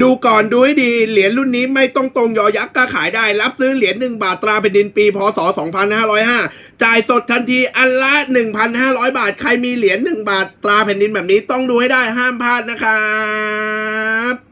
ดูก่อนดูให้ดี เหรียญรุ่นนี้ไม่ต้องตรงยอยักษ์ก็ขายได้ รับซื้อเหรียญ1บาทตราแผ่นดินปีพศ 2505 จ่ายสดทันทีอันละ 1,500 บาท ใครมีเหรียญ1บาทตราแผ่นดินแบบนี้ต้องดูให้ได้ห้ามพลาดนะครับ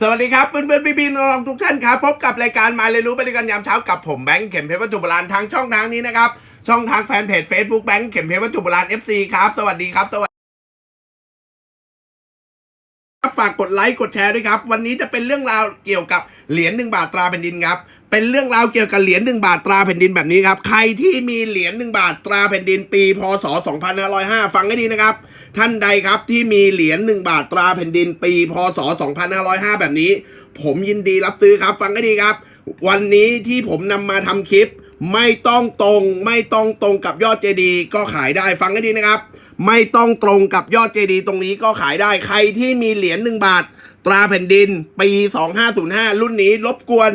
สวัสดีครับเพื่อนๆพี่ๆน้องๆทุกท่านครับ พบกับรายการมาเรียนรู้ไปด้วยกันยามเช้ากับผมแบงค์เข็มเพชรวัตถุโบราณทางช่องทางนี้นะครับ ช่องทางแฟนเพจ Facebook แบงค์เข็มเพชรวัตถุโบราณ FC ครับ สวัสดีครับ สวัสดีครับฝากกดไลค์กดแชร์ด้วยครับ วันนี้จะเป็นเรื่องราวเกี่ยวกับเหรียญหนึ่งบาทตราแผ่นดินครับ เป็นเรื่องราวเกี่ยวกับเหรียญหนึ่งบาทตราแผ่นดินแบบนี้ครับ ใครที่มีเหรียญหนึ่งบาทตราแผ่นดินปี พศ 2505 ฟังให้ดีนะครับ ท่านใดครับที่มีเหรียญ1บาทตราแผ่นดินปี พศ 2505 แบบนี้ ผมยินดีรับซื้อครับ ฟังให้ดีครับ วันนี้ที่ผมนำมาทำคลิป ไม่ต้องตรง ไม่ต้องตรงกับยอดเจดี ก็ขายได้ฟังให้ดีนะครับ ไม่ต้องตรงกับยอดเจดี ตรงนี้ก็ขายได้ใครที่มีเหรียญ1บาท ตราแผ่นดิน ปี 2505 รุ่นนี้รบกวน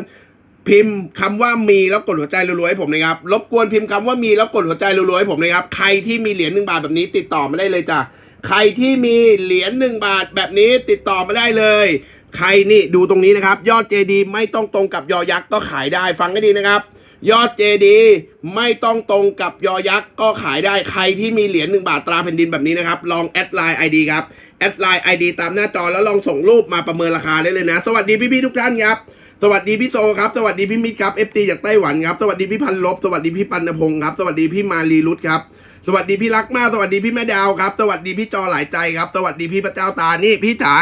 พิมพ์คำว่ามีแล้วกดหัวใจรัวๆให้ผมนะครับ รบกวนพิมพ์คำว่ามีแล้วกดหัวใจรัวๆให้ผมนะครับ ใครที่มีเหรียญหนึ่งบาทแบบนี้ติดต่อมาได้เลยจ้ะ ใครที่มีเหรียญหนึ่งบาทแบบนี้ติดต่อมาได้เลย ใครนี่ดูตรงนี้นะครับ ยอดเจดีไม่ต้องตรงกับยอยักษ์ก็ขายได้ฟังให้ดีนะครับ ยอดเจดีไม่ต้องตรงกับยอยักษ์ก็ขายได้ ใครที่มีเหรียญหนึ่งบาทตราแผ่นดินแบบนี้นะครับ ลองแอดไลน์ไอดีครับ แอดไลน์ไอดีตามหน้าจอแล้วลองส่งรูปมาประเมินราคาได้เลยนะ สวัสดีพี่ๆทุกท่านครับ สวัสดีพี่โซครับ สวัสดีพี่มิตรครับเอฟตีจากไต้หวันครับ สวัสดีพี่พันลบ สวัสดีพี่ปันพงศ์ครับ สวัสดีพี่มารีรุตครับ สวัสดีพี่รักมาก สวัสดีพี่แม่ดาวครับ สวัสดีพี่จอหลายใจครับ สวัสดีพี่พระเจ้าตา นี่พี่จ๋า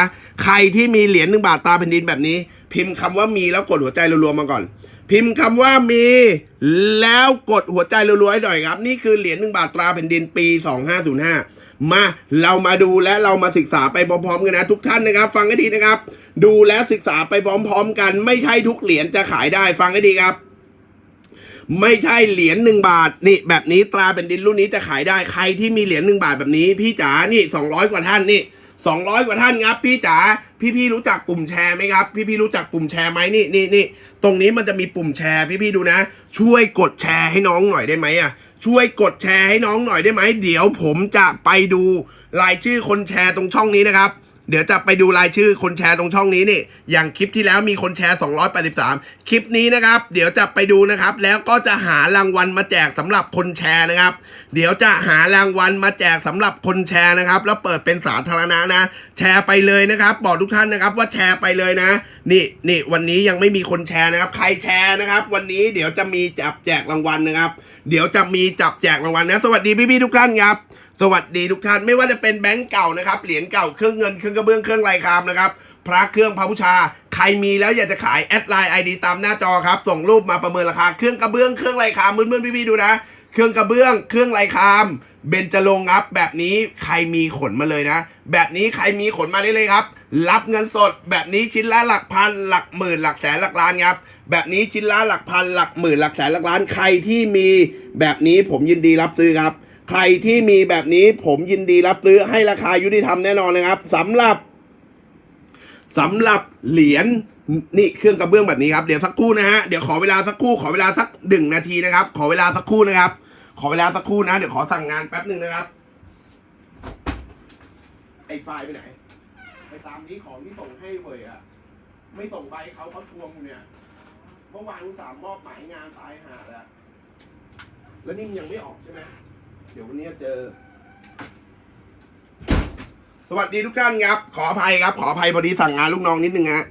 ใครที่มีเหรียญหนึ่งบาทตาแผ่นดินแบบนี้ พิมพ์คำว่ามีแล้วกดหัวใจรัวๆมาก่อน พิมพ์คำว่ามี แล้วกดหัวใจรัวๆให้หน่อยครับ นี่คือเหรียญหนึ่งบาทตราแผ่นดินปี 2505 มาเรามาดูและเรามาศึกษาไปพร้อมๆกันนะทุกท่านนะครับ ฟังให้ดีนะครับ ดูและศึกษาไปพร้อม ๆ กัน ไม่ใช่ทุกเหรียญจะขายได้ฟังให้ดีครับ ไม่ใช่เหรียญหนึ่งบาทนี่แบบนี้ตราเป็นดินรุ่นนี้จะขายได้ใครที่มีเหรียญหนึ่งบาทแบบนี้ พี่จ๋านี่สองร้อยกว่าท่านนี่สองร้อยกว่าท่านครับพี่จ๋าพี่พี่ๆรู้จักปุ่มแชร์ไหมครับ พี่พี่ๆรู้จักปุ่มแชร์ไหมนี่นี่นี่ตรงนี้มันจะมีปุ่มแชร์ พี่พี่ๆดูนะ ช่วยกดแชร์ให้น้องหน่อยได้ไหมอะช่วยกดแชร์ให้น้องหน่อยได้ไหมเดี๋ยวผมจะไปดูรายชื่อคนแชร์ตรงช่องนี้นะครับ เดี๋ยวจะไปดูรายชื่อคนแชร์ตรงช่องนี้นี่ อย่างคลิปที่แล้วมีคนแชร์ 283 คลิปนี้นะครับ เดี๋ยวจะไปดูนะครับ แล้วก็จะหารางวัลมาแจกสำหรับคนแชร์นะครับ เดี๋ยวจะหารางวัลมาแจกสำหรับคนแชร์นะครับ แล้วเปิดเป็นสาธารณะนะ แชร์ไปเลยนะครับ บอกทุกท่านนะครับว่าแชร์ไปเลยนะ นี่นี่วันนี้ยังไม่มีคนแชร์นะครับ ใครแชร์นะครับ วันนี้เดี๋ยวจะมีจับแจกรางวัลนะครับ เดี๋ยวจะมีจับแจกรางวัลนะ สวัสดีพี่ๆทุกท่านครับ สวัสดีทุกท่านไม่ว่าจะเป็นแบงก์เก่านะครับเหรียญเก่าเครื่องเงินเครื่องกระเบื้องเครื่องลายครามนะครับพระเครื่องพระบูชา ใครมีแล้วอยากจะขายแอดไลน์ไอดีตามหน้าจอครับส่งรูปมาประเมินราคาเครื่องกระเบื้องเครื่องลายครามเพื่อนๆพี่ๆดูนะ เครื่องกระเบื้องเครื่องลายครามเบญจรงครับ แบบนี้ใครมีขนมาเลยนะ แบบนี้ใครมีขนมาได้เลยครับ รับเงินสด แบบนี้ชิ้นละหลักพันหลักหมื่นหลักแสนหลักล้านครับแบบนี้ชิ้นละหลักพันหลักหมื่นหลักแสนหลักล้านใครที่มี แบบนี้ผมยินดีรับซื้อครับ ใครที่มีแบบนี้ผมยินดีรับซื้อให้ราคายุติธรรมแน่นอนนะครับสำหรับสำหรับเหรียญนี่เครื่องกระเบื้องแบบนี้ครับเดี๋ยวสักครู่นะฮะเดี๋ยวขอเวลาสักครู่ขอเวลาสักหนึ่งนาทีนะครับ ขอเวลาสักครู่นะครับ ขอเวลาสักครู่นะ เดี๋ยวขอสั่งงานแป๊บหนึ่งนะครับไอ้ไฟล์ไปไหนไปตามนี้ของที่ส่งให้เวยอะไม่ส่งใบเขาเขาทวงอยู่เนี่ยเมื่อวานอุตสามมอบหมายงานตายหาแล้วแล้วนี่มันยังไม่ออกใช่ไหม เดี๋ยววันนี้เจอ สวัสดีทุกท่านครับ ขออภัยครับ ขออภัยพอดีสั่งงานลูกน้องนิดนึงฮะ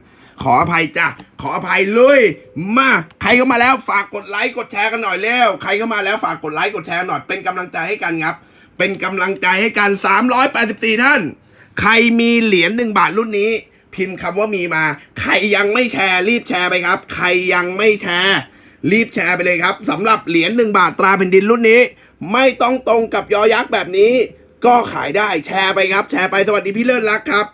ขออภัยจ้ะขออภัยเลยมาใครเข้ามาแล้วฝากกดไลค์กดแชร์กันหน่อยเร็วใครเข้ามาแล้วฝากกดไลค์กดแชร์หน่อยเป็นกำลังใจให้กันครับ เป็นกำลังใจให้กัน 384 ท่าน ใครมีเหรียญหนึ่งบาทรุ่นนี้ พิมพ์คำว่ามีมา ใครยังไม่แชร์รีบแชร์ไปครับ ใครยังไม่แชร์ รีบแชร์ไปเลยครับสำหรับเหรียญ1บาทตราแผ่นดินรุ่นนี้ ไม่ต้องตรงกับยอยักษ์แบบนี้ ก็ขายได้แชร์ไปครับ แชร์ไปสวัสดีพี่เลิศรักครับ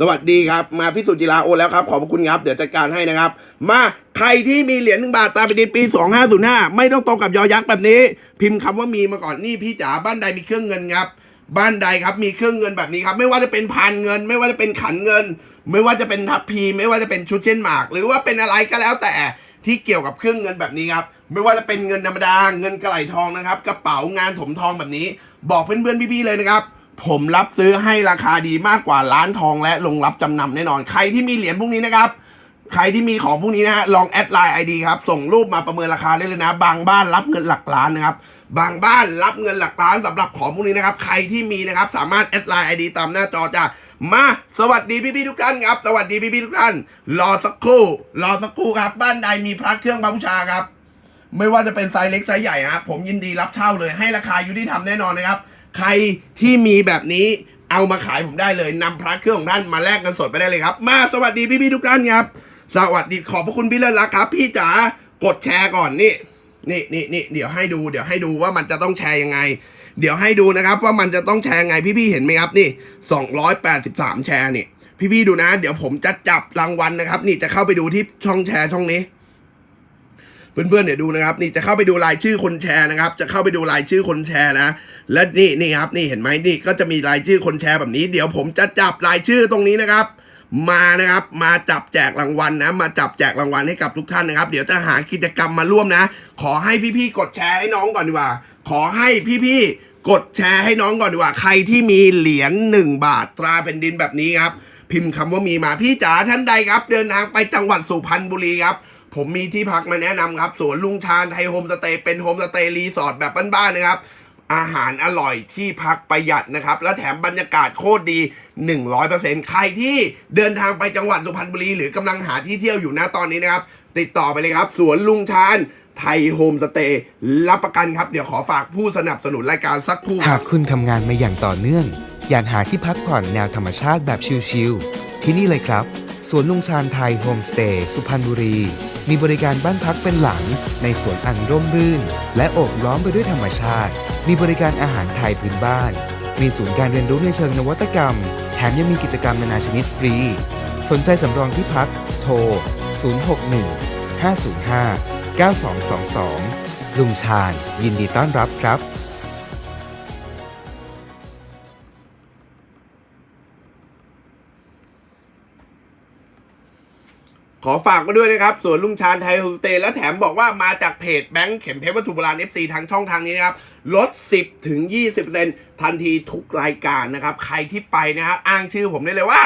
สวัสดีครับ มาพิสุจิราโอนแล้วครับ ขอบคุณครับ เดี๋ยวจัดการให้นะครับ มาใครที่มีเหรียญหนึ่งบาทตามไปดินปี 2505 ไม่ต้องตรงกับยอยักษ์แบบนี้ พิมพ์คำว่ามีมาก่อนนี่พี่จ๋าบ้านใดมีเครื่องเงินครับบ้านใดครับมีเครื่องเงินแบบนี้ครับ ไม่ว่าจะเป็นพานเงิน ไม่ว่าจะเป็นขันเงิน ไม่ว่าจะเป็นทัพพี ไม่ว่าจะเป็นชุดเช่นหมาก หรือว่าเป็นอะไรก็แล้วแต่ที่เกี่ยวกับเครื่องเงินแบบนี้ครับ ไม่ว่าจะเป็นเงินธรรมดา เงินกระไหลทองนะครับ กระเป๋างานถมทองแบบนี้ บอกเพื่อนๆพี่ๆเลยนะครับ ผมรับซื้อให้ราคาดีมากกว่าร้านทองและลงรับจำนำแน่นอน ใครที่มีเหรียญพวกนี้นะครับ ใครที่มีของพวกนี้นะฮะลองแอดไลน์ไอดีครับ ส่งรูปมาประเมินราคาได้เลยนะ บางบ้านรับเงินหลักล้านนะครับ บางบ้านรับเงินหลักล้านสำหรับของพวกนี้นะครับ ใครที่มีนะครับสามารถแอดไลน์ไอดีตามหน้าจอจ้ะมาสวัสดีพี่ๆทุกท่านครับ สวัสดีพี่ๆทุกท่าน รอสักครู่ รอสักครู่ครับ บ้านใดมีพระเครื่องพระบูชาครับ ไม่ว่าจะเป็นไซส์เล็กไซส์ใหญ่นะครับผมยินดีรับเช่าเลยให้ราคายุติธรรมแน่นอนนะครับ ใครที่มีแบบนี้เอามาขายผมได้เลยนำพระเครื่องของท่านมาแลกเงินสดไปได้เลยครับ มาสวัสดีพี่ๆทุกท่านครับ สวัสดีขอบพระคุณพี่เลิศรักครับ พี่จ๋ากดแชร์ก่อนนี่นี่นี่นี่เดี๋ยวให้ดู เดี๋ยวให้ดูว่ามันจะต้องแชร์ยังไง เดี๋ยวให้ดูนะครับว่ามันจะต้องแชร์ยังไงพี่ๆเห็นไหมครับนี่ 283 แชร์นี่พี่ๆดูนะ เดี๋ยวผมจะจับรางวัลนะครับ นี่จะเข้าไปดูที่ช่องแชร์ช่องนี้ เพื่อนๆเดี๋ยวดูนะครับนี่จะเข้าไปดูรายชื่อคนแชร์นะครับ จะเข้าไปดูรายชื่อคนแชร์นะ และนี่นี่ครับนี่เห็นไหมนี่ก็จะมีรายชื่อคนแชร์แบบนี้ เดี๋ยวผมจะจับรายชื่อตรงนี้นะครับ มานะครับมาจับแจกรางวัลนะ มาจับแจกรางวัลให้กับทุกท่านนะครับ เดี๋ยวจะหากิจกรรมมาร่วมนะ ขอให้พี่ๆกดแชร์ให้น้องก่อนดีกว่า ขอให้พี่ๆกดแชร์ให้น้องก่อนดีกว่า ใครที่มีเหรียญหนึ่งบาทตราแผ่นดินแบบนี้ครับพิมพ์คำว่ามีมาพี่จ๋าท่านใดครับ เดินทางไปจังหวัดสุพรรณบุรีครับ ผมมีที่พักมาแนะนำครับสวนลุงชาญไทยโฮมสเตย์เป็นโฮมสเตย์รีสอร์ทแบบบ้านๆนะครับ อาหารอร่อยที่พักประหยัดนะครับ และแถมบรรยากาศโคตรดี 100%ใครที่เดินทางไปจังหวัดสุพรรณบุรี หรือกำลังหาที่เที่ยวอยู่นะตอนนี้นะครับ ติดต่อไปเลยครับ สวนลุงชาญไทยโฮมสเตย์รับประกันครับ เดี๋ยวขอฝากผู้สนับสนุนรายการสักครู่หากคุณทำงานมาอย่างต่อเนื่อง อยากหาที่พักผ่อนแนวธรรมชาติแบบชิลๆที่นี่เลยครับ สวนลุงชาญไทยโฮมสเตย์สุพรรณบุรี มีบริการบ้านพักเป็นหลัง ในสวนอันร่มรื่น และโอบล้อมไปด้วยธรรมชาติ มีบริการอาหารไทยพื้นบ้าน มีศูนย์การเรียนรู้ในเชิงนวัตกรรม แถมยังมีกิจกรรมนานาชนิดฟรี สนใจสำรองที่พัก โทร 061 505 9222 ลุงชาญยินดีต้อนรับครับ ขอฝากมาด้วยนะครับส่วนลุงชาญไทยโฮมสเตย์และแถมบอกว่ามาจากเพจแบงค์เข็มเพชรวัตถุโบราณ FC ทางช่องทางนี้นะครับ ลด 10 ถึง 20%ทันทีทุกรายการนะครับ ใครที่ไปนะครับอ้างชื่อผมได้เลยว่า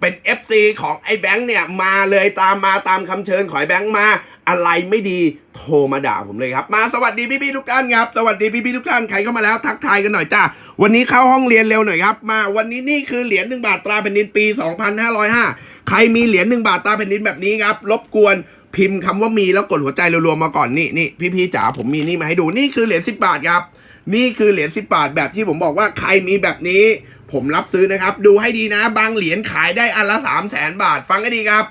เป็น FC ของไอ้แบงค์เนี่ย มาเลยตามมาตามคำเชิญขอไอ้แบงค์มา อะไรไม่ดีโทรมาด่าผมเลยครับ มาสวัสดีพี่ๆทุกท่านครับ สวัสดีพี่ๆทุกท่านใครเข้ามาแล้วทักทายกันหน่อยจ้าวันนี้เข้าห้องเรียนเร็วหน่อยครับมาวันนี้นี่คือเหรียญหนึ่งบาทตราแผ่นดินปี 2505 ใครมีเหรียญหนึ่งบาทตาแผ่นดินแบบนี้ครับ รบกวนพิมพ์คำว่ามีแล้วกดหัวใจรัวๆมาก่อนนี่นี่พี่ๆจ๋าผมมีนี่มาให้ดูนี่คือเหรียญสิบาทครับ นี่คือเหรียญสิบาทแบบที่ผมบอกว่าใครมีแบบนี้ ผมรับซื้อนะครับ ดูให้ดีนะ บางเหรียญขายได้อันละสามแสนบาท ฟังให้ดีครับ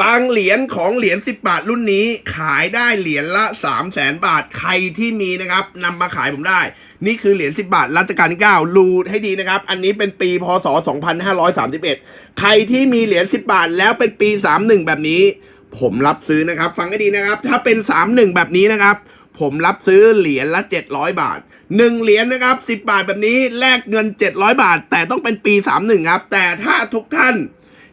บางเหรียญของเหรียญ10 บาทรุ่นนี้ขายได้เหรียญละ 3 0 0แสนบาทใครที่มีนะครับนำมาขายผมได้ นี่คือเหรียญ10 บาทรัชกาลที่9รูให้ดีนะครับ อันนี้เป็นปีพศ 2531 ใครที่มีเหรียญ10 บาทแล้วเป็นปี 31 แบบนี้ ผมรับซื้อนะครับ ฟังให้ดีนะครับ ถ้าเป็น 31 แบบนี้นะครับ ผมรับซื้อเหรียญละ 700 บาท1เหรียญนะครับ10 บาทแบบนี้แลกเงิน 700 บาท แต่ต้องเป็นปี 31 ครับ แต่ถ้าทุกท่าน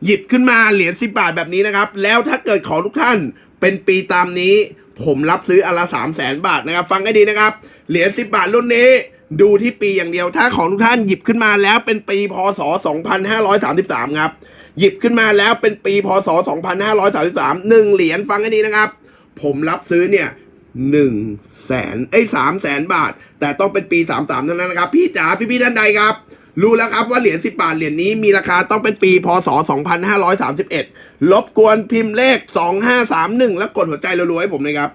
หยิบขึ้นมาเหรียญ10บาทแบบนี้นะครับ แล้วถ้าเกิดของทุกท่านเป็นปีตามนี้ ผมรับซื้ออนละ3 0 0แสนบาทนะครับ ฟังให้ดีนะครับ เหรียญ10บาทรุ่นนี้ ดูที่ปีอย่างเดียว ถ้าของทุกท่านหยิบขึ้นมาแล้วเป็นปีพศ 2533 ครับ หยิบขึ้นมาแล้วเป็นปีพศ 2533หนึ่งเหรียญฟังให้ดีนะครับ ผมรับซื้อเนี่ยหนึ่งแสนไอ้สามแสนบาท แต่ต้องเป็นปีสามสามเท่านั้นนะครับ พี่จ๋าพี่พี่ท่านใดครับ รู้แล้วครับว่าเหรียญ10 บาทเหรียญนี้มีราคาต้องเป็นปีพศ 2531 ลบกวนพิมพ์เลข 2531 แล้วกดหัวใจรัวๆให้ผมเลยครับ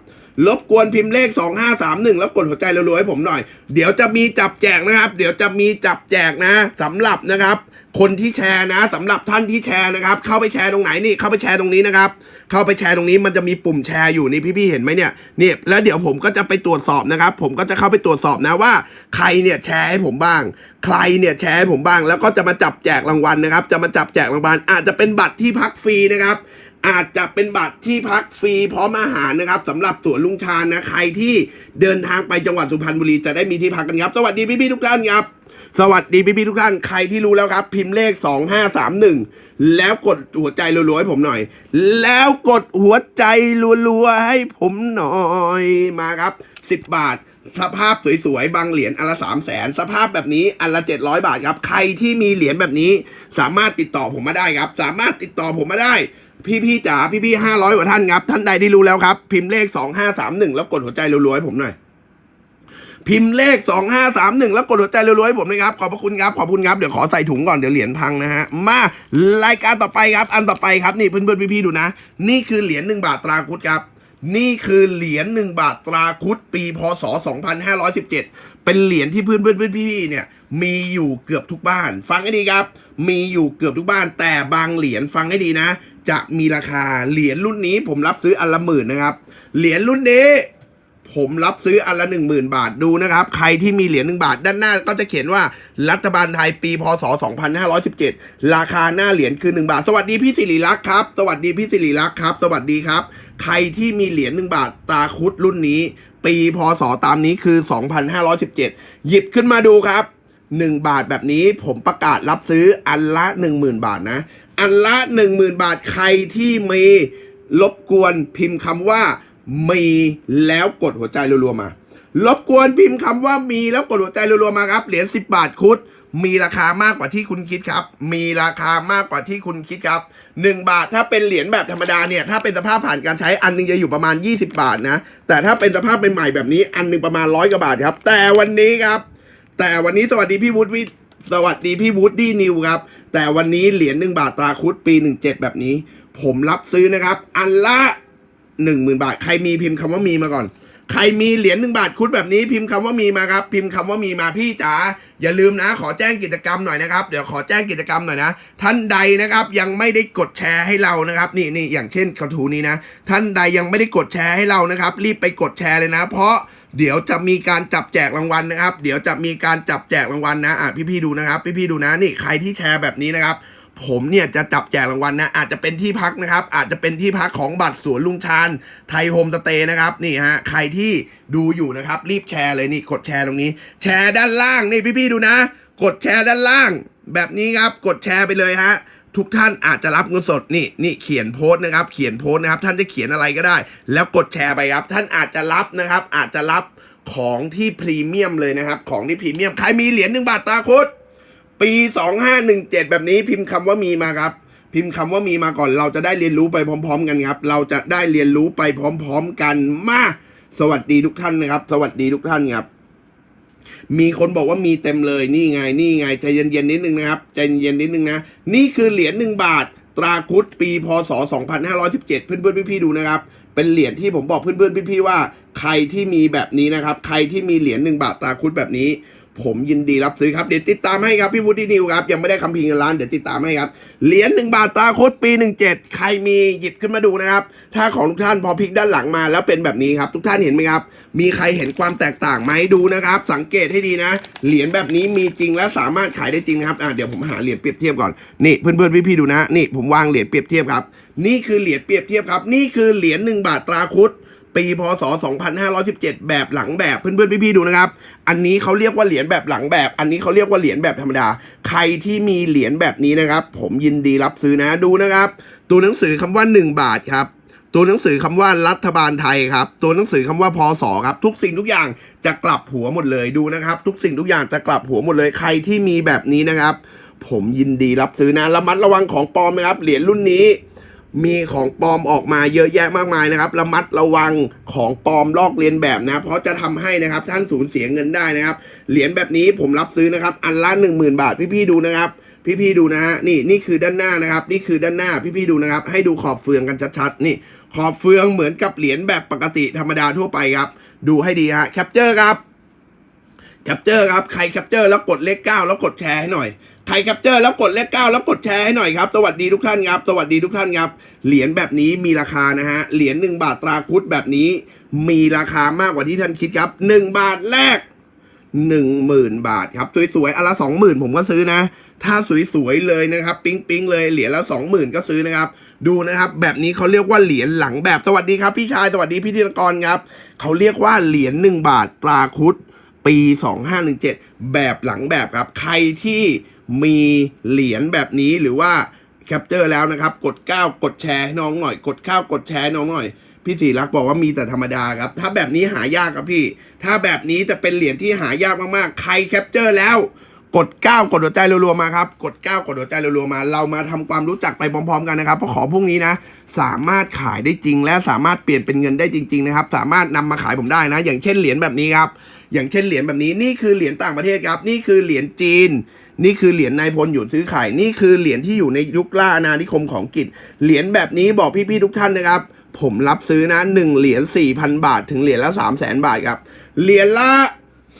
ลบกวนพิมพ์เลข 2531 แล้วกดหัวใจรัวๆให้ผมหน่อย เดี๋ยวจะมีจับแจกนะครับ เดี๋ยวจะมีจับแจกนะสำหรับนะครับ คนที่แชร์นะสำหรับท่านที่แชร์นะครับ เข้าไปแชร์ตรงไหนนี่เข้าไปแชร์ตรงนี้นะครับ เข้าไปแชร์ตรงนี้มันจะมีปุ่มแชร์อยู่นี่พี่ๆเห็นไหมเนี่ยนี่แล้วเดี๋ยวผมก็จะไปตรวจสอบนะครับ ผมก็จะเข้าไปตรวจสอบนะว่า ใครเนี่ยแชร์ให้ผมบ้าง ใครเนี่ยแชร์ให้ผมบ้าง แล้วก็จะมาจับแจกรางวัลนะครับ จะมาจับแจกรางวัลอาจจะเป็นบัตรที่พักฟรีนะครับอาจจะเป็นบัตรที่พักฟรีพร้อมอาหารนะครับสำหรับสวนลุงชาญนะใครที่เดินทางไปจังหวัดสุพรรณบุรีจะได้มีที่พักกันครับ สวัสดีพี่ๆทุกท่านครับ สวัสดีพี่ๆทุกท่านใครที่รู้แล้วครับ พิมพ์เลข 2531 แล้วกดหัวใจรัวๆให้ผมหน่อย แล้วกดหัวใจรัวๆให้ผมหน่อยมาครับ 10 บาท สภาพสวยๆ บางเหรียญอันละ3 0 0แสนสภาพแบบนี้อันละ 700 บาทครับ ใครที่มีเหรียญแบบนี้ สามารถติดต่อผมมาได้ครับ สามารถติดต่อผมมาได้พี่ๆจ๋าพี่ๆ500กว่าท่านครับ ท่านใดที่รู้แล้วครับ พิมพ์เลข2531แล้วกดหัวใจรัวๆให้ผมหน่อย พิมพ์เลข 2531 แล้วกดหัวใจรัวๆให้ผมนะครับ ขอบพระคุณครับ ขอบคุณครับ เดี๋ยวขอใส่ถุงก่อน เดี๋ยวเหรียญพังนะฮะ มารายการต่อไปครับ อันต่อไปครับ นี่เพื่อนๆพี่ๆดูนะ นี่คือเหรียญหนึ่งบาทตราคุดครับ นี่คือเหรียญหนึ่งบาทตราคุดปีพศ 2517 เป็นเหรียญที่เพื่อนๆพี่ๆเนี่ยมีอยู่เกือบทุกบ้าน ฟังให้ดีครับ มีอยู่เกือบทุกบ้าน แต่บางเหรียญฟังให้ดีนะ จะมีราคาเหรียญรุ่นนี้ผมรับซื้ออันละหมื่นนะครับ เหรียญรุ่นนี้ ผมรับซื้ออันละหนึ่งหมื่นบาทดูนะครับ ใครที่มีเหรียญหนึ่งบาท ด้านหน้าก็จะเขียนว่ารัฐบาลไทยปีพศ 2517 ราคาหน้าเหรียญคือ 1 บาท สวัสดีพี่สิริลักษ์ครับ สวัสดีพี่สิริลักษ์ครับ สวัสดีครับ ใครที่มีเหรียญ1บาทตาคุดรุ่นนี้ ปีพศตามนี้คือ 2517 หยิบขึ้นมาดูครับ 1 บาทแบบนี้ผมประกาศรับซื้ออันละ 10,000 บาทนะอันละ 10,000 บาทใครที่มีรบกวนพิมพ์คำว่า มีแล้วกดหัวใจรัวๆมา รบกวนพิมพ์คำว่ามีแล้วกดหัวใจรัวๆมาครับ เหรียญ10 บาทคุด มีราคามากกว่าที่คุณคิดครับ มีราคามากกว่าที่คุณคิดครับ 1 บาทถ้าเป็นเหรียญแบบธรรมดาเนี่ย ถ้าเป็นสภาพผ่านการใช้อันหนึงจะอยู่ประมาณ 20 บาทนะ แต่ถ้าเป็นสภาพใหม่ๆแบบนี้อันหนึงประมาณร้อยกว่าบาทครับ แต่วันนี้ครับ แต่วันนี้สวัสดีพี่วุฒิวิสวัสดีพี่วูดดี้นิวครับ แต่วันนี้เหรียญหนึ่งบาทตราคุดปี 17 แบบนี้ ผมรับซื้อนะครับ อันละ หนึ่งหมื่นบาท ใครมีพิมพ์คำว่ามีมาก่อน ใครมีเหรียญหนึ่งบาทคุดแบบนี้พิมพ์คำว่ามีมาครับ พิมพ์คำว่ามีมาพี่จ๋าอย่าลืมนะ ขอแจ้งกิจกรรมหน่อยนะครับ เดี๋ยวขอแจ้งกิจกรรมหน่อยนะ ท่านใดนะครับยังไม่ได้กดแชร์ให้เรานะครับ นี่นี่อย่างเช่นกระทูนี้นะ ท่านใดยังไม่ได้กดแชร์ให้เรานะครับ รีบไปกดแชร์เลยนะ เพราะเดี๋ยวจะมีการจับแจกรางวัลนะครับ เดี๋ยวจะมีการจับแจกรางวัลนะ อะพี่ๆดูนะครับ พี่ๆดูนะ นี่ใครที่แชร์แบบนี้นะครับ ผมเนี่ยจะจับแจกรางวัลนะอาจจะเป็นที่พักนะครับ อาจจะเป็นที่พักของบัตรสวนลุงชาญไทยโฮมสเตย์นะครับนี่ฮะใครที่ดูอยู่นะครับ รีบแชร์เลยนี่กดแชร์ตรงนี้ แชร์ด้านล่างนี่พี่ๆดูนะ กดแชร์ด้านล่าง แบบนี้ครับกดแชร์ไปเลยฮะทุกท่านอาจจะรับเงินสดนี่นี่เขียนโพสต์นะครับเขียนโพสต์นะครับ ท่านจะเขียนอะไรก็ได้ แล้วกดแชร์ไปครับ ท่านอาจจะรับนะครับ อาจจะรับของที่พรีเมียมเลยนะครับ ของที่พรีเมียมใครมีเหรียญหนึ่งบาทตาคุด ปี2517แบบนี้พิมพ์คำว่ามีมาครับ พิมพ์คำว่ามีมาก่อนเราจะได้เรียนรู้ไปพร้อม ๆ กันครับ เราจะได้เรียนรู้ไปพร้อม ๆ กันมาสวัสดีทุกท่านนะครับ สวัสดีทุกท่านครับ มีคนบอกว่ามีเต็มเลยนี่ไง นี่ไงใจเย็นๆนิดนึงนะครับใจเย็นๆนิดนึงนะนี่คือเหรียญหนึ่งบาท ตราคุดปีพศ 2517 เพื่อนๆพี่ๆดูนะครับ เป็นเหรียญที่ผมบอกเพื่อนๆพี่ๆว่า ใครที่มีแบบนี้นะครับ ใครที่มีเหรียญหนึ่งบาทตราคุดแบบนี้ ผมยินดีรับซื้อครับเดี๋ยวติดตามให้ครับพี่วูดี้นิวครับยังไม่ได้คำพิงเงินล้านเดี๋ยวติดตามให้ครับเหรียญหนึ่งบาทตราคุดปี 17 ใครมีหยิบขึ้นมาดูนะครับ ถ้าของทุกท่านพอพลิกด้านหลังมาแล้วเป็นแบบนี้ครับ ทุกท่านเห็นไหมครับ มีใครเห็นความแตกต่างไหมดูนะครับ สังเกตให้ดีนะ เหรียญแบบนี้มีจริงและสามารถขายได้จริงนะครับอะเดี๋ยวผมหาเหรียญเปรียบเทียบก่อนนี่เพื่อนๆพี่ๆดูนะ นี่ผมวางเหรียญเปรียบเทียบครับ นี่คือเหรียญเปรียบเทียบครับ นี่คือเหรียญหนึ่งบาทตราคุด ปีพศ 2517 แบบหลังแบบเพื่อนๆพี่ๆดูนะครับ อันนี้เขาเรียกว่าเหรียญแบบหลังแบบ อันนี้เขาเรียกว่าเหรียญแบบธรรมดา ใครที่มีเหรียญแบบนี้นะครับ ผมยินดีรับซื้อนะดูนะครับ ตัวหนังสือคำว่า 1 บาทครับตัวหนังสือคำว่ารัฐบาลไทยครับ ตัวหนังสือคำว่าพศครับ ทุกสิ่งทุกอย่างจะกลับหัวหมดเลยดูนะครับ ทุกสิ่งทุกอย่างจะกลับหัวหมดเลยใครที่มีแบบนี้นะครับ ผมยินดีรับซื้อนะระมัดระวังของปลอมนะครับเหรียญรุ่นนี้ มีของปลอมออกมาเยอะแยะมากมายนะครับ ระมัดระวังของปลอมลอกเลียนแบบนะเพราะจะทำให้นะครับท่านสูญเสียเงินได้นะครับ เหรียญแบบนี้ผมรับซื้อนะครับ อันละหนึ่งหมื่นบาทพี่ๆดูนะครับ พี่ๆดูนะฮะนี่นี่คือด้านหน้านะครับ นี่คือด้านหน้าพี่ๆดูนะครับ ให้ดูขอบเฟืองกันชัดๆนี่ขอบเฟืองเหมือนกับเหรียญแบบปกติธรรมดาทั่วไปครับ ดูให้ดีฮะแคปเจอร์ครับแคปเจอร์ครับใครแคปเจอร์แล้วกดเลขเก้าแล้วกดแชร์ให้หน่อย ใครแคปเจอร์แล้วกดเลขเก้าแล้วกดแชร์ให้หน่อยครับ สวัสดีทุกท่านครับ สวัสดีทุกท่านครับ เหรียญแบบนี้มีราคานะฮะ เหรียญหนึ่งบาทตราคุดแบบนี้ มีราคามากกว่าที่ท่านคิดครับหนึ่งบาทแรกหนึ่งหมื่นบาทครับ สวยๆอันละสองหมื่นผมก็ซื้อนะ ถ้าสวยๆเลยนะครับ ปิ๊งปิ๊งๆเลยเหรียญละสองหมื่นก็ซื้อนะครับ ดูนะครับ แบบนี้เขาเรียกว่าเหรียญหลังแบบ สวัสดีครับพี่ชาย สวัสดีพี่ธีรกรครับ เขาเรียกว่าเหรียญหนึ่งบาทตราคุดปี 2517 แบบหลังแบบครับ ใครที่ มีเหรียญแบบนี้หรือว่าแคปเจอร์แล้วนะครับ กด 9 กดแชร์ให้น้องหน่อย กดข้าวกดแชร์น้องหน่อย พี่สีรักบอกว่ามีแต่ธรรมดาครับ ถ้าแบบนี้หายากครับพี่ ถ้าแบบนี้จะเป็นเหรียญที่หายากมากๆ ใครแคปเจอร์แล้ว กด 9 กดหัวใจรัวๆมาครับ กด 9 กดหัวใจรัวๆมา เรามาทำความรู้จักไปพร้อม ๆ กันนะครับ เพราะของพวกนี้นะ สามารถขายได้จริง และสามารถเปลี่ยนเป็นเงินได้จริง ๆ นะครับ สามารถนำมาขายผมได้นะ อย่างเช่นเหรียญแบบนี้ครับ อย่างเช่นเหรียญแบบนี้ นี่คือเหรียญต่างประเทศครับ นี่คือเหรียญจีน นี่คือเหรียญนายพลหยุดซื้อขายนี่คือเหรียญที่อยู่ในยุคล่าอาณานิคมของกิจเหรียญแบบนี้บอกพี่ๆทุกท่านนะครับ ผมรับซื้อนะหนึ่งเหรียญสี่พันบาท ถึงเหรียญละสามแสนบาทครับเหรียญละ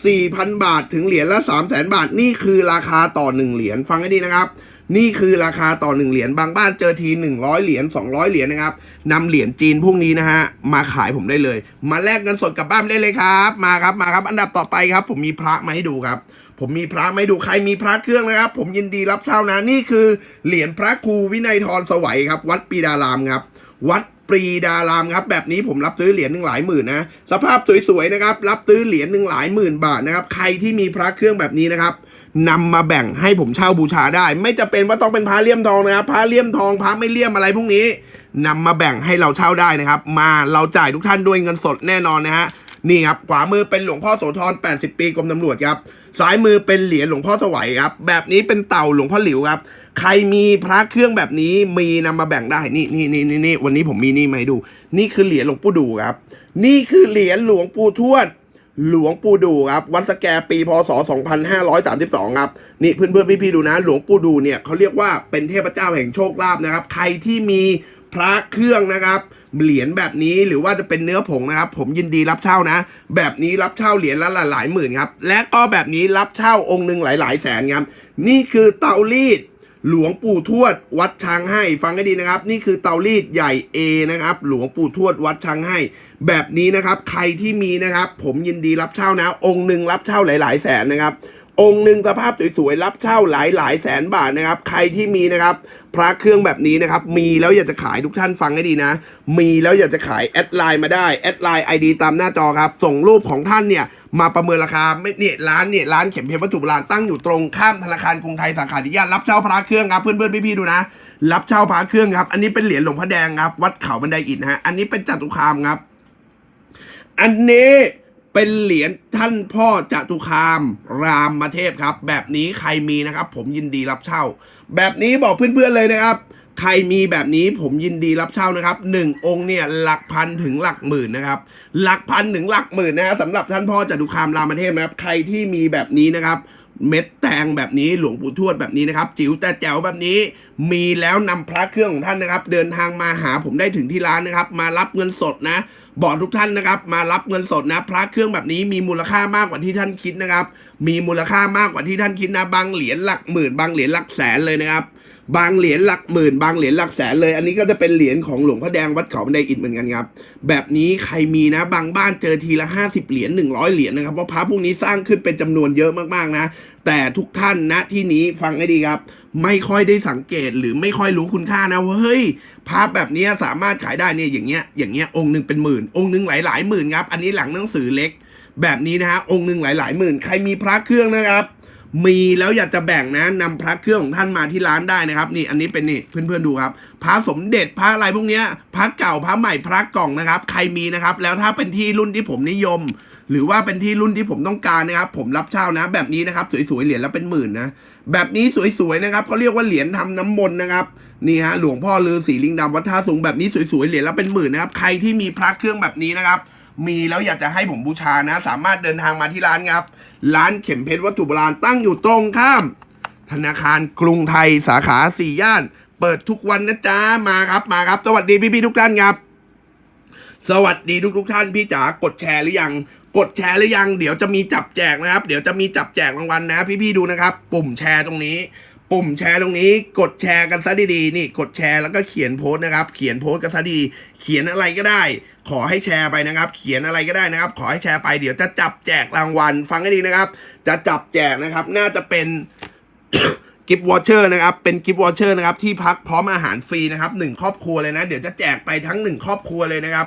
4,000 บาท ถึงเหรียญละ 3 0 0 0 0 0 บาท นี่คือราคาต่อ 1 เหรียญฟังให้ดีนะครับ นี่คือราคาต่อ 1 เหรียญบางบ้านเจอที 100 เหรียญ200 เหรียญนะครับนำเหรียญจีนพวกนี้นะฮะมาขายผมได้เลย มาแลกเงินสดกลับบ้านได้เลยครับ มาครับมาครับ อันดับต่อไปครับ ผมมีพระมาให้ดูครับ ผมมีพระไมาให้ดูใครมีพระเครื่องนะครับ ผมยินดีรับเช่านะนี่คือเหรียญพระครูวินัยทรสวัยครับ วัดปีดารามครับ วัดปรีดารามครับ แบบนี้ผมรับซื้อเหรียญหนึ่งหลายหมื่นนะ สภาพสวยๆนะครับ รับซื้อเหรียญหนึ่งหลายหมื่นบาทนะครับ ใครที่มีพระเครื่องแบบนี้นะครับนำมาแบ่งให้ผมเช่าบูชาได้ ไม่จะเป็นว่าต้องเป็นพระเลี่ยมทองนะครับพระเลี่ยมทองพระไม่เลี่ยมอะไรพวกนี้นำมาแบ่งให้เราเช่าได้นะครับ มาเราจ่ายทุกท่านด้วยเงินสดแน่นอนนะฮะนี่ครับขวามือเป็นหลวงพ่อโสธร80 ปีกรมตำรวจครับ ซ้ายมือเป็นเหรียญหลวงพ่อสวัยครับ แบบนี้เป็นเต่าหลวงพ่อหลิวครับ ใครมีพระเครื่องแบบนี้มีนำมาแบ่งได้ นี่นี่นี่นี่นี่วันนี้ผมมีนี่มาให้ดู นี่คือเหรียญหลวงปู่ดูครับ นี่คือเหรียญหลวงปู่ทวดหลวงปู่ดูครับ วัดสแกปีพศ 2532 ครับ นี่เพื่อนเพื่อนพี่ๆดูนะ หลวงปู่ดูเนี่ยเขาเรียกว่าเป็นเทพเจ้าแห่งโชคลาภนะครับ ใครที่มีพระเครื่องนะครับ เหรียญแบบนี้หรือว่าจะเป็นเนื้อผงนะครับ ผมยินดีรับเช่านะ แบบนี้รับเช่าเหรียญละหลายหมื่นครับ และก็แบบนี้รับเช่าองค์หนึ่งหลาย ๆ แสนครับ นี่คือเตารีดหลวงปู่ทวดวัดช้างให้ ฟังให้ดีนะครับ นี่คือเตารีดใหญ่ A นะครับ หลวงปู่ทวดวัดช้างให้ แบบนี้นะครับ ใครที่มีนะครับ ผมยินดีรับเช่านะ องค์หนึ่งรับเช่าหลาย ๆ แสนนะครับ องค์หนึ่งสภาพสวยๆรับเช่าหลายหลายแสนบาทนะครับ ใครที่มีนะครับพระเครื่องแบบนี้นะครับ มีแล้วอยากจะขายทุกท่านฟังให้ดีนะ มีแล้วอยากจะขายแอดไลน์มาได้แอดไลน์ไอดีตามหน้าจอครับ ส่งรูปของท่านเนี่ยมาประเมินราคาไม่เนี่ยร้านเนี่ยร้านเข็มเพชรวัตถุโบราณตั้งอยู่ตรงข้ามธนาคารกรุงไทยสาขาดิยารับเช่าพระเครื่องครับเพื่อนๆพี่ๆดูนะ รับเช่าพระเครื่องครับ อันนี้เป็นเหรียญหลวงพ่อแดงครับ วัดเขาบันไดอิฐนฮะอันนี้เป็นจัตุคามครับ อันนี้ เป็นเหรียญท่านพ่อจตุคามรามเทพครับ แบบนี้ใครมีนะครับ ผมยินดีรับเช่า แบบนี้บอกเพื่อนๆเลยนะครับ ใครมีแบบนี้ผมยินดีรับเช่านะครับหนึ่งองค์เนี่ยหลักพันถึงหลักหมื่นนะครับ หลักพันถึงหลักหมื่นนะฮะสำหรับท่านพ่อจตุคามรามเทพนะครับ ใครที่มีแบบนี้นะครับเม็ดแตงแบบนี้หลวงปู่ทวดแบบนี้นะครับ จิ๋วแต่แจ๋วแบบนี้ มีแล้วนำพระเครื่องของท่านนะครับ เดินทางมาหาผมได้ถึงที่ร้านนะครับ มารับเงินสดนะ บอกทุกท่านนะครับ มารับเงินสดนะ พระเครื่องแบบนี้มีมูลค่ามากกว่าที่ท่านคิดนะครับ มีมูลค่ามากกว่าที่ท่านคิดนะบางเหรียญหลักหมื่น บางเหรียญหลักแสนเลยนะครับบางเหรียญหลักหมื่น บางเหรียญหลักแสนเลย อันนี้ก็จะเป็นเหรียญของหลวงพ่อแดงวัดเขาบันไดอิฐเหมือนกันครับ แบบนี้ใครมีนะ บางบ้านเจอทีละ 50 เหรียญ100 เหรียญนะครับเพราะพระพวกนี้สร้างขึ้นเป็นจำนวนเยอะมากๆนะ แต่ทุกท่านนะที่นี้ฟังให้ดีครับ ไม่ค่อยได้สังเกตหรือไม่ค่อยรู้คุณค่านะว่าเฮ้ยพระแบบนี้สามารถขายได้เนี่ยอย่างเงี้ยอย่างเงี้ยองค์หนึ่งเป็นหมื่น องค์หนึ่งหลายๆหมื่นครับ อันนี้หลังหนังสือเล็ก แบบนี้นะฮะองค์หนึ่งหลายๆหมื่น ใครมีพระเครื่องนะครับ มีแล้วอยากจะแบ่งนะนำพระเครื่องของท่านมาที่ร้านได้นะครับ นี่อันนี้เป็นนี่เพื่อนๆดูครับพระสมเด็จพระอะไรพวกเนี้ยพระเก่าพระใหม่พระกล่องนะครับ ใครมีนะครับ แล้วถ้าเป็นที่รุ่นที่ผมนิยม หรือว่าเป็นที่รุ่นที่ผมต้องการนะครับ ผมรับเช่านะ แบบนี้นะครับ สวยๆเหรียญละเป็นหมื่นนะแบบนี้สวยๆนะครับเขาเรียกว่าเหรียญทำน้ำมนต์นะครับนี่ฮะหลวงพ่อลือสีลิงดำวัดท่าสูงแบบนี้สวยๆเหรียญละเป็นหมื่นนะครับใครที่มีพระเครื่องแบบนี้นะครับมีแล้วอยากจะให้ผมบูชานะ สามารถเดินทางมาที่ร้านครับ ร้านเข็มเพชรวัตถุโบราณตั้งอยู่ตรงข้าม ธนาคารกรุงไทยสาขาสี่ย่าน เปิดทุกวันนะจ๊ะมาครับมาครับ สวัสดีพี่ๆทุกท่านครับ สวัสดีทุกๆท่านพี่จ๋ากดแชร์หรือยัง กดแชร์หรือยังเดี๋ยวจะมีจับแจกนะครับ เดี๋ยวจะมีจับแจกรางวัลนะ พี่ๆดูนะครับ ปุ่มแชร์ตรงนี้ ปุ่มแชร์ตรงนี้ กดแชร์กันซะดีๆนี่กดแชร์แล้วก็เขียนโพสต์นะครับ เขียนโพสต์กันซะดีเขียนอะไรก็ได้ ขอให้แชร์ไปนะครับ เขียนอะไรก็ได้นะครับ ขอให้แชร์ไปเดี๋ยวจะจับแจกรางวัล ฟังให้ดีนะครับ จะจับแจกนะครับ น่าจะเป็นกิฟต์วอเชอร์นะครับ เป็นกิฟต์วอเชอร์นะครับ ที่พักพร้อมอาหารฟรีนะครับหนึ่งครอบครัวเลยนะ เดี๋ยวจะแจกไปทั้งหนึ่งครอบครัวเลยนะครับ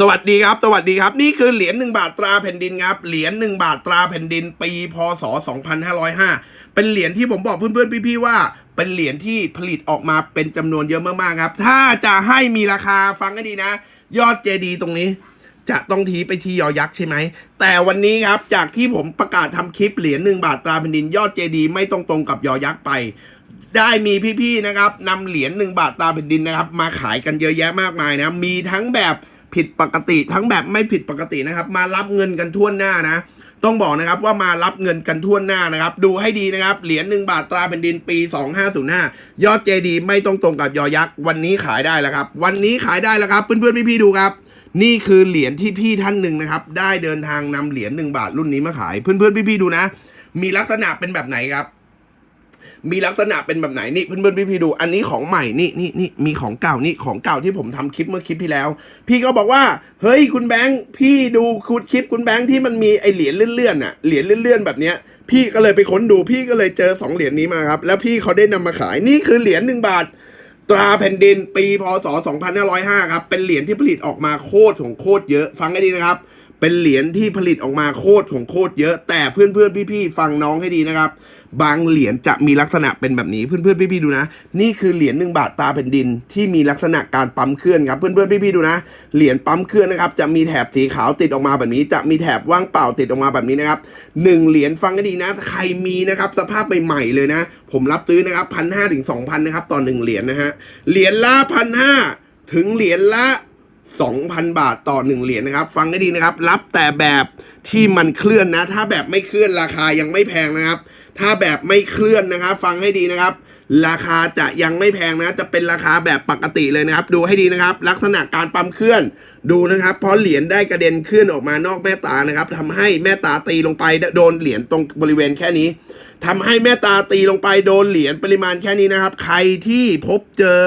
สวัสดีครับ สวัสดีครับ นี่คือเหรียญหนึ่งบาทตราแผ่นดินครับ เหรียญหนึ่งบาทตราแผ่นดิน ปีพศ 2505 เป็นเหรียญที่ผมบอกเพื่อนๆพี่ๆว่า เป็นเหรียญที่ผลิตออกมาเป็นจำนวนเยอะมากๆครับ ถ้าจะให้มีราคาฟังให้ดีนะ ยอดเจดีตรงนี้ จะต้องทีไปทียอยักษ์ใช่ไหม แต่วันนี้ครับ จากที่ผมประกาศทำคลิปเหรียญหนึ่งบาทตราแผ่นดิน ยอดเจดีไม่ตรงตรงกับยอยักษ์ไปได้มีพี่ๆนะครับนำเหรียญหนึ่งบาทตราแผ่นดินนะครับ มาขายกันเยอะแยะมากมายนะ มีทั้งแบบ ผิดปกติทั้งแบบไม่ผิดปกตินะครับ มารับเงินกันทั่วหน้านะ ต้องบอกนะครับว่ามารับเงินกันทั่วหน้านะครับ ดูให้ดีนะครับ เหรียญหนึ่งบาทตราแผ่นดินปี 2505 ยอดเจดีไม่ตรงตรงกับยอยักษ์วันนี้ขายได้แล้วครับ วันนี้ขายได้แล้วครับเพื่อนๆพี่ๆดูครับ นี่คือเหรียญที่พี่ท่านหนึ่งนะครับได้เดินทางนำเหรียญหนึ่งบาทรุ่นนี้มาขายเพื่อนๆพี่ๆดูนะ มีลักษณะเป็นแบบไหนครับ มีลักษณะเป็นแบบไหนนี่เพื่อนๆพี่ๆดู อันนี้ของใหม่นี่นี่นี่มีของเก่านี่ของเก่าที่ผมทำคลิปเมื่อคลิปที่แล้ว พี่ก็บอกว่าเฮ้ยคุณแบงค์พี่ดูคุณคลิปคุณแบงค์ที่มันมีไอเหรียญเลื่อนๆน่ะเหรียญเลื่อนๆแบบเนี้ยพี่ก็เลยไปค้นดูพี่ก็เลยเจอสองเหรียญนี้มาครับ แล้วพี่เขาได้นำมาขายนี่คือเหรียญหนึ่งบาทตราแผ่นดินปีพศ 2505 ครับ เป็นเหรียญที่ผลิตออกมาโคตรของโคตรเยอะ ฟังให้ดีนะครับ เป็นเหรียญที่ผลิตออกมาโคตรของโคตรเยอะ แต่เพื่อนเพื่อนๆพี่ๆฟังน้องให้ดีนะครับ บางเหรียญจะมีลักษณะเป็นแบบนี้เพื่อนเพื่อนๆพี่ๆดูนะ นี่คือเหรียญหนึ่งบาทตาแผ่นดินที่มีลักษณะการปั๊มเคลื่อนครับเพื่อนเพื่อนๆพี่ๆดูนะ เหรียญปั๊มเคลื่อนนะครับจะมีแถบสีขาวติดออกมาแบบนี้ จะมีแถบว่างเปล่าติดออกมาแบบนี้นะครับหนึ่งเหรียญฟังให้ดีนะ ใครมีนะครับสภาพใหม่ๆเลยนะ ผมรับซื้อนะครับพันห้าถึงสองพันนะครับต่อหนึ่งเหรียญนะฮะเหรียญละพันห้าถึงเหรียญละ 2,000 บาทต่อ 1 เหรียญนะครับ ฟังให้ดีนะครับ รับแต่แบบที่มันเคลื่อนนะ ถ้าแบบไม่เคลื่อนราคายังไม่แพงนะครับ ถ้าแบบไม่เคลื่อนนะครับ ฟังให้ดีนะครับ ราคาจะยังไม่แพงนะ จะเป็นราคาแบบปกติเลยนะครับ ดูให้ดีนะครับ ลักษณะการปั๊มเคลื่อนดูนะครับ เพราะเหรียญได้กระเด็นเคลื่อนออกมานอกแม่ตานะครับทำให้แม่ตาตีลงไปโดนเหรียญตรงบริเวณแค่นี้ทำให้แม่ตาตีลงไปโดนเหรียญปริมาณแค่นี้นะครับ ใครที่พบเจอ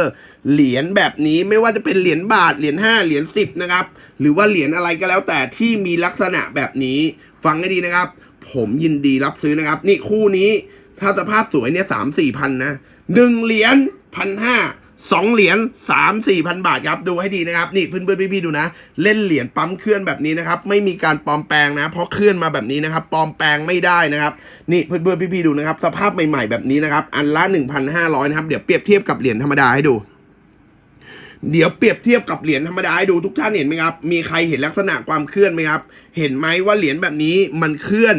เหรียญแบบนี้ไม่ว่าจะเป็นเหรียญบาทเหรียญห้าเหรียญสิบนะครับหรือว่าเหรียญอะไรก็แล้วแต่ที่มีลักษณะแบบนี้ฟังให้ดีนะครับ ผมยินดีรับซื้อนะครับ นี่คู่นี้ถ้าสภาพสวยเนี่ยสามสี่พันนะหนึ่งเหรียญพันห้าสองเหรียญสามสี่พันบาทครับดูให้ดีนะครับ นี่เพื่อนเพื่อนๆพี่ๆดูนะ เล่นเหรียญปั๊มเคลื่อนแบบนี้นะครับ ไม่มีการปลอมแปลงนะ เพราะเคลื่อนมาแบบนี้นะครับ ปลอมแปลงไม่ได้นะครับ นี่เพื่อนเพื่อนๆพี่ๆดูนะครับ สภาพใหม่ๆแบบนี้นะครับ อันละ1,500นะครับ เดี๋ยวเปรียบเทียบกับเหรียญธรรมดาให้ดู เดี๋ยวเปรียบเทียบกับเหรียญธรรมดาให้ดูทุกท่านเห็นไหมครับ มีใครเห็นลักษณะความเคลื่อนไหมครับ เห็นไหมว่าเหรียญแบบนี้มันเคลื่อน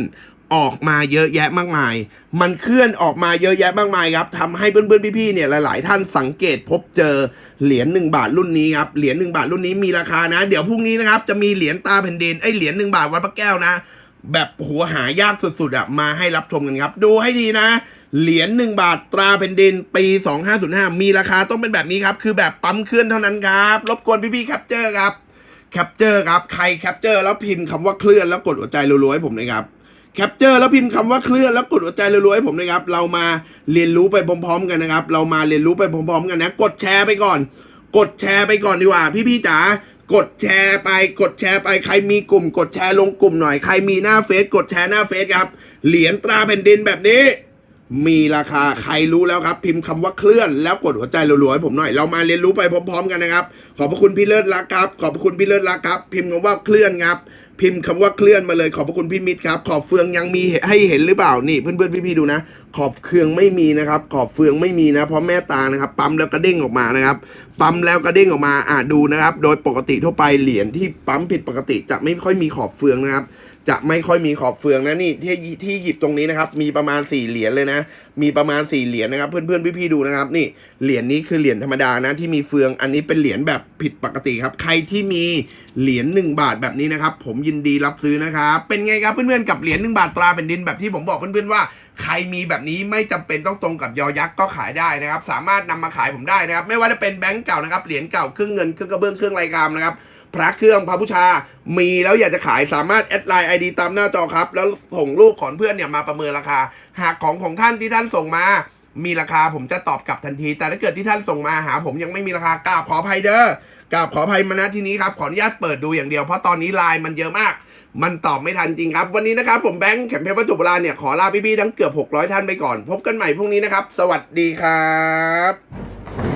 ออกมาเยอะแยะมากมาย มันเคลื่อนออกมาเยอะแยะมากมายครับทำให้เพื่อนๆพี่ๆเนี่ยหลาย ๆ ท่านสังเกตพบเจอเหรียญหนึ่งบาทรุ่นนี้ครับ เหรียญหนึ่งบาทรุ่นนี้มีราคานะ เดี๋ยวพรุ่งนี้นะครับจะมีเหรียญตาแผ่นดินไอ้เหรียญหนึ่งบาทวัดพระแก้วนะ แบบหัวหายากสุดๆอะมาให้รับชมกันครับ ดูให้ดีนะเหรียญหนึ่งบาทตราแผ่นดินปี 2505 มีราคาต้องเป็นแบบนี้ครับ คือแบบปั๊มเคลื่อนเท่านั้นครับ รบกวนพี่ๆแคปเจอร์ครับแคปเจอร์ครับ ใครแคปเจอร์แล้วพิมพ์คำว่าเคลื่อนแล้วกดหัวใจรัวๆให้ผมเลยครับแคปเจอร์แล้วพิมพ์คำว่าเคลื่อนแล้วกดหัวใจรัวๆให้ผมเลยครับ เรามาเรียนรู้ไปพร้อมๆ กันนะครับ เรามาเรียนรู้ไปพร้อมๆ กันนะ กดแชร์ไปก่อน กดแชร์ไปก่อนดีกว่า พี่ๆจ๋ากดแชร์ไปกดแชร์ไปใครมีกลุ่ม กดแชร์ลงกลุ่มหน่อยใครมีหน้าเฟซกดแชร์หน้าเฟซครับ เหรียญตราแผ่นดินแบบนี้ มีราคาใครรู้แล้วครับ พิมพ์คำว่าเคลื่อนแล้วกดหัวใจรัวๆให้ผมหน่อย เรามาเรียนรู้ไปพร้อมๆกันนะครับ ขอบพระคุณพี่เลิศรักครับ ขอบพระคุณพี่เลิศรักครับ พิมพ์คำว่าเคลื่อนครับ พิมพ์คำว่าเคลื่อนมาเลย ขอบพระคุณพี่มิตรครับ ขอบเฟืองยังมีให้เห็นหรือเปล่า นี่เพื่อนๆพี่ๆดูนะ ขอบเฟืองไม่มีนะครับ ขอบเฟืองไม่มีนะ เพราะแม่ตานะครับ ปั๊มแล้วกระเด้งออกมานะครับ ปั๊มแล้วกระเด้งออกมา อ่าดูนะครับ โดยปกติทั่วไปเหรียญที่ปั๊มผิดปกติจะไม่ค่อยมีขอบเฟืองนะครับ จะไม่ค่อยมีขอบเฟืองนะนี่ที่ที่หยิบตรงนี้นะครับ มีประมาณ4เหรียญเลยนะ มีประมาณ4เหรียญนะครับ เพื่อนๆพี่ๆดูนะครับ นี่เหรียญนี้คือเหรียญธรรมดานะที่มีเฟืองอันนี้เป็นเหรียญแบบผิดปกติครับ ใครที่มีเหรียญ1บาทแบบนี้นะครับ ผมยินดีรับซื้อนะครับเป็นไงครับเพื่อนๆกับเหรียญ1บาทตราแผ่นดินแบบที่ผมบอกเพื่อนๆว่าใครมีแบบนี้ไม่จำเป็นต้องตรงกับยอยักษ์ก็ขายได้นะครับ สามารถนำมาขายผมได้นะครับ ไม่ว่าจะเป็นแบงก์เก่านะครับเหรียญเก่าเครื่องเงินเครื่องกระเบื้องเครื่องลายกรามนะครับ พระเครื่องพระบูชา มีแล้วอยากจะขายสามารถแอดไลน์ไอดีตามหน้าจอครับ แล้วส่งรูปของเพื่อนเนี่ยมาประเมินราคา หากของของท่านที่ท่านส่งมา มีราคาผมจะตอบกลับทันที แต่ถ้าเกิดที่ท่านส่งมาหา ผมยังไม่มีราคากราบขออภัยเด้อกราบขออภัยมาณที่นี้ครับขออนุญาตเปิดดูอย่างเดียวเพราะตอนนี้ไลน์มันเยอะมากมันตอบไม่ทันจริงครับ วันนี้นะครับผมแบงค์เข็มเพชรวัตถุโบราณเนี่ย ขอลาพี่ๆทั้งเกือบ 600 ท่านไปก่อน พบกันใหม่พรุ่งนี้นะครับ สวัสดีครับ